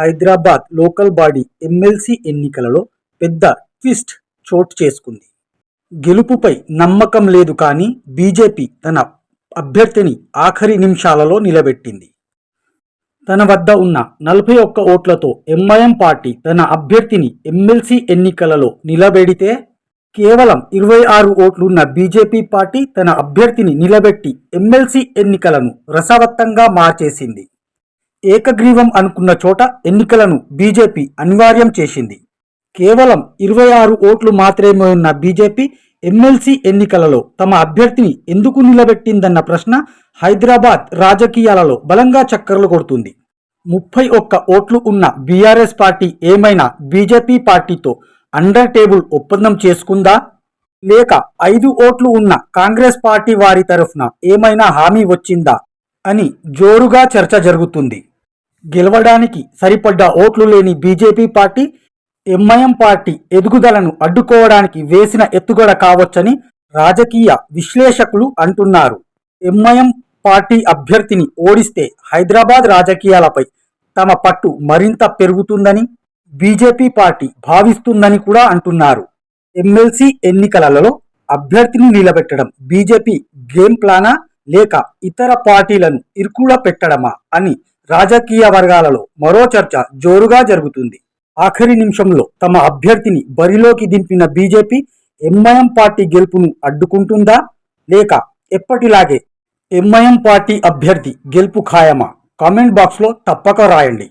Hyderabad local body MLC ఎన్నికలలో పెద్ద twist చోటు చేసుకుంది. గెలుపుపై నమ్మకం లేదు కానీ బీజేపీ తన అభ్యర్థిని ఆఖరి నిమిషాలలో నిలబెట్టింది. తన వద్ద ఉన్న నలభై ఒక్క ఓట్లతో ఎంఐఎం పార్టీ తన అభ్యర్థిని ఎమ్మెల్సీ ఎన్నికలలో నిలబెడితే కేవలం ఇరవై ఆరు ఓట్లున్న బీజేపీ పార్టీ తన అభ్యర్థిని నిలబెట్టి ఎమ్మెల్సీ ఎన్నికలను రసవత్తంగా మార్చేసింది. ఏకగ్రీవం అనుకున్న చోట ఎన్నికలను బీజేపీ అనివార్యం చేసింది. కేవలం ఇరవై ఆరు ఓట్లు మాత్రమే ఉన్న బీజేపీ ఎమ్మెల్సీ ఎన్నికలలో తమ అభ్యర్థిని ఎందుకు నిలబెట్టిందన్న ప్రశ్న హైదరాబాద్ రాజకీయాలలో బలంగా చక్కర్లు కొడుతుంది. ముప్పై ఒక్క ఓట్లు ఉన్న బీఆర్ఎస్ పార్టీ ఏమైనా బీజేపీ పార్టీతో అండర్ టేబుల్ ఒప్పందం చేసుకుందా? లేక ఐదు ఓట్లు ఉన్న కాంగ్రెస్ పార్టీ వారి తరఫున ఏమైనా హామీ వచ్చిందా? అని జోరుగా చర్చ జరుగుతుంది. గెలవడానికి సరిపడ్డ ఓట్లు లేని బీజేపీ పార్టీ ఎంఐఎం పార్టీ ఎదుగుదలను అడ్డుకోవడానికి వేసిన ఎత్తుగడ కావచ్చని రాజకీయ విశ్లేషకులు అంటున్నారు. ఎంఐఎం పార్టీ అభ్యర్థిని ఓడిస్తే హైదరాబాద్ రాజకీయాలపై తమ పట్టు మరింత పెరుగుతుందని బీజేపీ పార్టీ భావిస్తుందని కూడా అంటున్నారు. ఎమ్మెల్సీ ఎన్నికలలో అభ్యర్థిని నిలబెట్టడం బీజేపీ గేమ్ ప్లానా లేక ఇతర పార్టీలను ఇరుకుడ పెట్టడమా అని రాజకీయ వర్గాలలో మరో చర్చ జోరుగా జరుగుతుంది. ఆఖరి నిమిషంలో తమ అభ్యర్థిని బరిలోకి దింపిన బీజేపీ ఎంఐఎం పార్టీ గెలుపును అడ్డుకుంటుందా? లేక ఎప్పటిలాగే ఎంఐఎం పార్టీ అభ్యర్థి గెలుపు ఖాయమా? కామెంట్ బాక్స్లో తప్పక రాయండి.